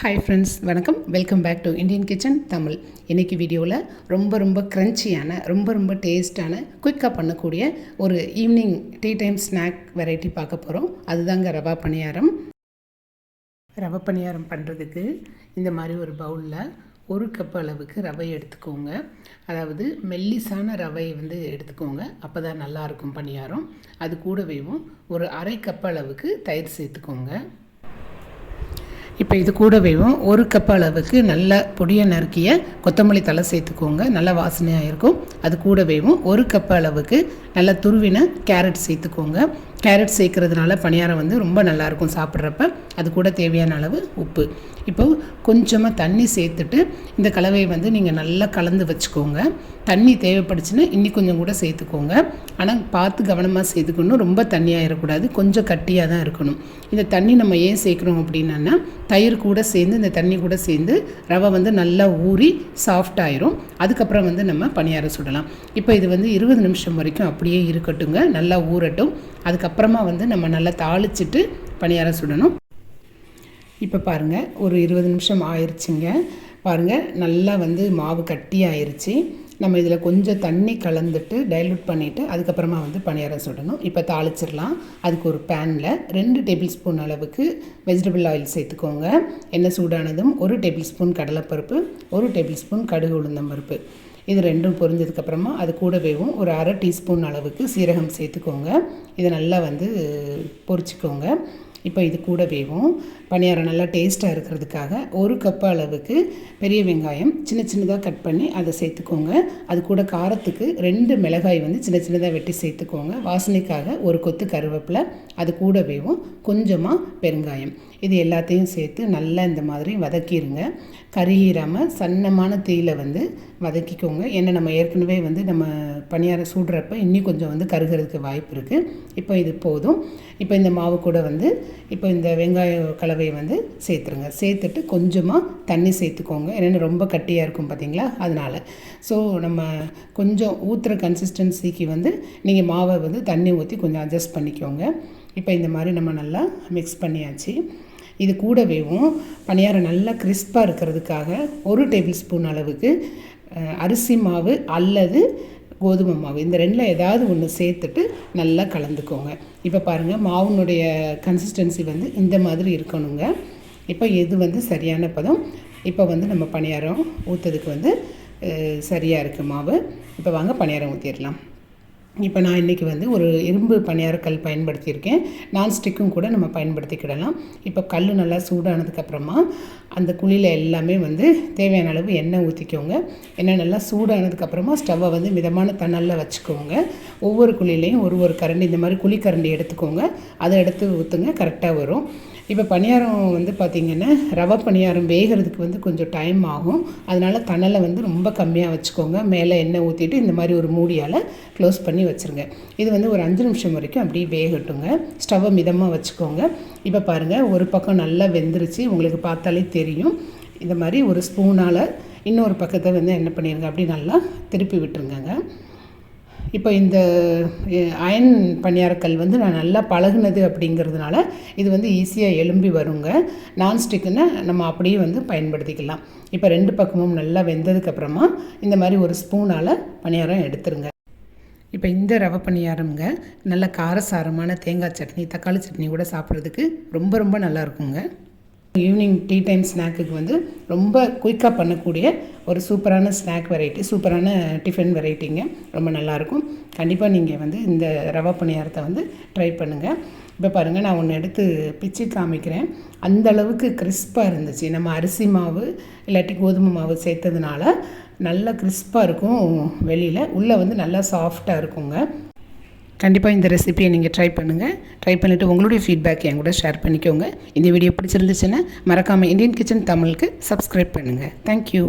Hi friends வணக்கம். Welcome back to Indian kitchen Tamil இன்றைக்கி வீடியோவில் ரொம்ப ரொம்ப க்ரன்ச்சியான ரொம்ப ரொம்ப டேஸ்ட்டான குயிக்காக பண்ணக்கூடிய ஒரு evening tea time snack variety பார்க்க போகிறோம் அதுதாங்க ரவா பணியாரம். ரவை பணியாரம் பண்ணுறதுக்கு இந்த மாதிரி ஒரு பவுலில் ஒரு கப் அளவுக்கு ரவை எடுத்துக்கோங்க. அதாவது மெல்லிசான ரவை வந்து எடுத்துக்கோங்க. அப்போ தான் நல்லாயிருக்கும் பணியாரம். அது கூடவேவும் ஒரு அரை கப் அளவுக்கு தயிர் சேர்த்துக்கோங்க. இப்போ இது கூடவேவும் ஒரு கப் அளவுக்கு நல்ல பொடியை நறுக்கிய கொத்தமல்லி தலை சேர்த்துக்கோங்க. நல்ல வாசனையாக இருக்கும். அது கூடவேவும் ஒரு கப் அளவுக்கு நல்ல துருவின கேரட் சேர்த்துக்கோங்க. கேரட் சேர்க்கறதுனால பணியாரம் வந்து ரொம்ப நல்லாயிருக்கும் சாப்பிட்றப்ப. அது கூட தேவையான அளவு உப்பு. இப்போது கொஞ்சமாக தண்ணி சேர்த்துட்டு இந்த கலவையை வந்து நீங்கள் நல்லா கலந்து வச்சுக்கோங்க. தண்ணி தேவைப்படுச்சுன்னா இன்னி கொஞ்சம் கூட சேர்த்துக்கோங்க. ஆனால் பார்த்து கவனமாக சேர்த்துக்கணும். ரொம்ப தண்ணியாகிடக்கூடாது கொஞ்சம் கட்டியாக தான் இருக்கணும். இந்த தண்ணி நம்ம ஏன் சேர்க்குறோம் அப்படின்னா தயிர் கூட சேர்ந்து இந்த தண்ணி கூட சேர்ந்து ரவை வந்து நல்லா ஊறி சாஃப்ட் ஆயிரும். அதுக்கப்புறம் வந்து நம்ம பணியாரம் சுடலாம். இப்போ இது வந்து இருபது நிமிஷம் வரைக்கும் அப்படியே இருக்கட்டுங்க. நல்லா ஊறட்டும். அதுக்கப்புறம் அப்புறமா வந்து நம்ம நல்லா தாளிச்சிட்டு பணியாரம் சுடணும். இப்போ பாருங்கள் ஒரு இருபது நிமிஷம் ஆயிடுச்சுங்க பாருங்கள் நல்லா வந்து மாவு கட்டி ஆயிடுச்சு நம்ம இதில் கொஞ்சம் தண்ணி கலந்துட்டு டைல்யூட் பண்ணிவிட்டு அதுக்கப்புறமா வந்து பணியாரம் சுடணும். இப்போ தாளிச்சிடலாம். அதுக்கு ஒரு பேனில் ரெண்டு டேபிள் ஸ்பூன் அளவுக்கு வெஜிடபிள் ஆயில் சேர்த்துக்கோங்க. எண்ணெய் சூடானதும் ஒரு டேபிள் ஸ்பூன் கடலைப்பருப்பு ஒரு டேபிள் ஸ்பூன் கடுகு உளுந்தம்பருப்பு இது ரெண்டும் பொரிஞ்சதுக்கப்புறமா அது கூடவேவும் ஒரு அரை டீஸ்பூன் அளவுக்கு சீரகம் சேர்த்துக்கோங்க. இதை நல்லா வந்து பொரிச்சிக்கோங்க. இப்போ இது கூடவேவும் பணியாரம் நல்லா டேஸ்ட்டாக இருக்கிறதுக்காக ஒரு கப் அளவுக்கு பெரிய வெங்காயம் சின்ன சின்னதாக கட் பண்ணி அதை சேர்த்துக்கோங்க. அது கூட காரத்துக்கு ரெண்டு மிளகாய் வந்து சின்ன சின்னதாக வெட்டி சேர்த்துக்கோங்க. வாசனைக்காக ஒரு கொத்து கருவேப்பிலை அது கூடவேவும் கொஞ்சமாக பெருங்காயம். இது எல்லாத்தையும் சேர்த்து நல்லா இந்த மாதிரி வதக்கிடுங்க கருகிராமல் சன்னமான தீயில வந்து வதக்கிக்கோங்க. ஏன்னா நம்ம ஏற்கனவே வந்து நம்ம பணியாரம் சூடுறப்ப இன்னும் கொஞ்சம் வந்து கருகிறதுக்கு வாய்ப்பு இருக்குது இப்போ இது போதும். இப்போ இந்த மாவு கூட வந்து இப்போ இந்த வெங்காய கலவையை வந்து சேர்த்துருங்க. சேர்த்துட்டு கொஞ்சமாக தண்ணி சேர்த்துக்கோங்க. ஏன்னா ரொம்ப கட்டியாக இருக்கும் பார்த்தீங்களா அதனால். ஸோ நம்ம கொஞ்சம் ஊற்றுற கன்சிஸ்டன்சிக்கு வந்து நீங்கள் மாவை வந்து தண்ணி ஊற்றி கொஞ்சம் அட்ஜஸ்ட் பண்ணிக்கோங்க. இப்போ இந்த மாதிரி நம்ம நல்லா மிக்ஸ் பண்ணியாச்சு. இது கூடவேவும் பணியாரம் நல்லா கிறிஸ்பாக இருக்கிறதுக்காக ஒரு டேபிள் ஸ்பூன் அளவுக்கு அரிசி மாவு அல்லது கோதுமை மாவு. இந்த ரெண்டில் ஏதாவது ஒன்று சேர்த்துட்டு நல்லா கலந்துக்கோங்க. இப்போ பாருங்கள் மாவுனுடைய கன்சிஸ்டன்சி வந்து இந்த மாதிரி இருக்கணுங்க. இப்போ எது வந்து சரியான பதம்? இப்போ வந்து நம்ம பணியாரம் ஊற்றுறதுக்கு வந்து சரியாக இருக்குது மாவு. இப்போ வாங்க பணியாரம் ஊற்றிடலாம் இப்போ நான் இன்றைக்கி வந்து ஒரு இரும்பு பணியாரக்கல் பயன்படுத்தியிருக்கேன். நான்ஸ்டிக்கும் கூட நம்ம பயன்படுத்திக்கிடலாம். இப்போ கல் நல்லா சூடானதுக்கப்புறமா அந்த குழியில் எல்லாமே வந்து தேவையான அளவு எண்ணெய் ஊற்றிக்கோங்க எண்ணெய் நல்லா சூடானதுக்கப்புறமா ஸ்டவ்வை வந்து மிதமான தண்ணலில் வச்சுக்கோங்க. ஒவ்வொரு குழியிலையும் ஒரு ஒரு கரண்டி இந்த மாதிரி குழி கரண்டி எடுத்துக்கோங்க. அதை எடுத்து ஊற்றுங்க கரெக்டாக வரும். இப்போ பணியாரம் வந்து பார்த்திங்கன்னா ரவை பணியாரம் வேகிறதுக்கு வந்து கொஞ்சம் டைம் ஆகும். அதனால் தணலை வந்து ரொம்ப கம்மியாக வச்சுக்கோங்க. மேலே எண்ணெய் ஊற்றிட்டு இந்த மாதிரி ஒரு மூடியால் க்ளோஸ் பண்ணி வச்சுருங்க. இது வந்து ஒரு அஞ்சு நிமிஷம் வரைக்கும் அப்படியே வேகட்டுங்க. ஸ்டவ்வை மிதமாக வச்சுக்கோங்க. இப்போ பாருங்கள் ஒரு பக்கம் நல்லா வெந்துருச்சு. உங்களுக்கு பார்த்தாலே தெரியும். இந்த மாதிரி ஒரு ஸ்பூனால் இன்னொரு பக்கத்தை வந்து என்ன பண்ணிடுங்க அப்படி நல்லா திருப்பி விட்டுருங்கங்க. இப்போ இந்த அயன் பணியாரக்கல் வந்து நான் நல்லா பழகுனது அப்படிங்கிறதுனால இது வந்து ஈஸியாக எலும்பி வருங்க. நான்ஸ்டிக்குன்னு நம்ம அப்படியே வந்து பயன்படுத்திக்கலாம். இப்போ ரெண்டு பக்கமும் நல்லா வெந்ததுக்கப்புறமா இந்த மாதிரி ஒரு ஸ்பூனால் பணியாரம் எடுத்துருங்க. இப்போ இந்த ரவை பணியாரம்ங்க நல்ல காரசாரமான தேங்காய் சட்னி தக்காளி சட்னி கூட சாப்பிட்றதுக்கு ரொம்ப ரொம்ப நல்லா இருக்குங்க. ஈவினிங் டீ டைம் ஸ்நாக்குக்கு வந்து ரொம்ப குயிக்காக பண்ணக்கூடிய ஒரு சூப்பரான ஸ்நாக் வெரைட்டி சூப்பரான டிஃபன் வெரைட்டிங்க ரொம்ப நல்லாயிருக்கும் கண்டிப்பாக நீங்கள் வந்து இந்த ரவா பணியாரத்தை வந்து ட்ரை பண்ணுங்கள் இப்போ பாருங்கள் நான் ஒன்று எடுத்து பிச்சு காமிக்கிறேன். அந்த அளவுக்கு கிறிஸ்பாக இருந்துச்சு. நம்ம அரிசி மாவு இல்லாட்டி கோதுமை மாவு சேர்த்ததுனால நல்லா கிறிஸ்பாக இருக்கும் வெளியில். உள்ளே வந்து நல்லா சாஃப்டாக இருக்குங்க. கண்டிப்பாக இந்த ரெசிபியை நீங்கள் ட்ரை பண்ணுங்கள் ட்ரை பண்ணிவிட்டு உங்களுடைய ஃபீட்பேக் என் கூட ஷேர் பண்ணிக்கோங்க. இந்த வீடியோ பிடிச்சிருந்துச்சுன்னா மறக்காமல் இந்தியன் கிச்சன் தமிழுக்கு சப்ஸ்கிரைப் பண்ணுங்கள் தேங்க்யூ